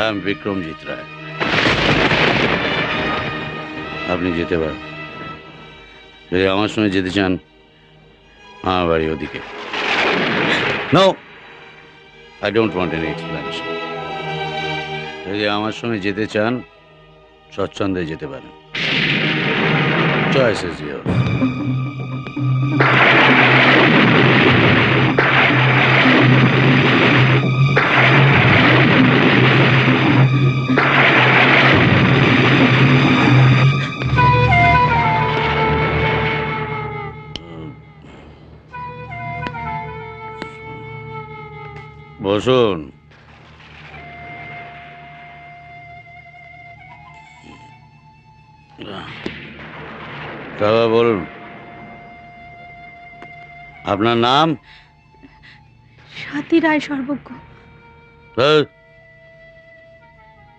I am Bikramjit রায় আপনি যেতে পারেন। যদি আমার সঙ্গে যেতে চান, আমার বাড়ি ওদিকে। No I don't want any explanation যদি আমার সঙ্গে যেতে চান, স্বচ্ছন্দে যেতে পারেন। চয়েস ইজ ইয়োর বসুন। দাদা বলুন। আপনার নাম? সাথী রায় সর্বজ্ঞ।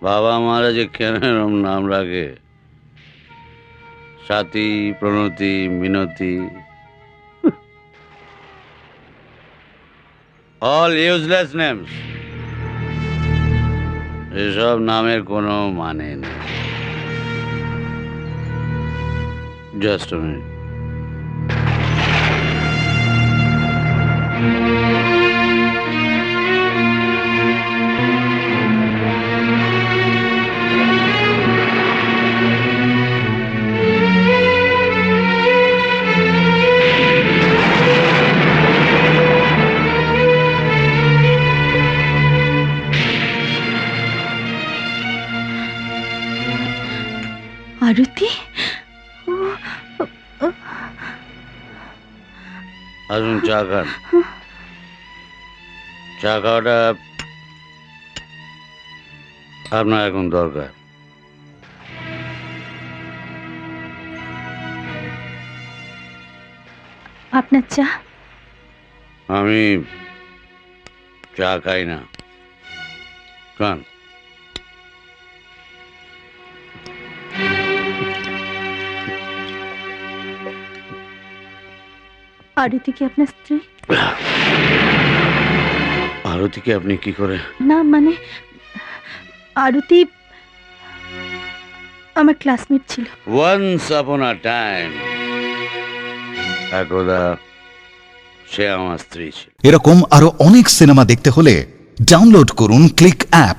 বাবা মারা যে কেন এরম নাম রাখে? Sathi Pranati Minati. All useless names এসব নামের কোনো মানে নেই জাস্ট মিনিট আরতি ও, ও, আসুন চা খান চা খাওয়াটা আপনার এখন দরকার আপনার চা আমি চা খাই না খান আরতি কি আপনার স্ত্রী? আরতিকে আপনি কি করে? না মানে আরতি আমার ক্লাসমেট ছিল। ওয়ান্স আপন আ টাইম একদা সে আমার স্ত্রী ছিল। এরকম আরও অনেক সিনেমা দেখতে হলে ডাউনলোড করুন ক্লিক অ্যাপ।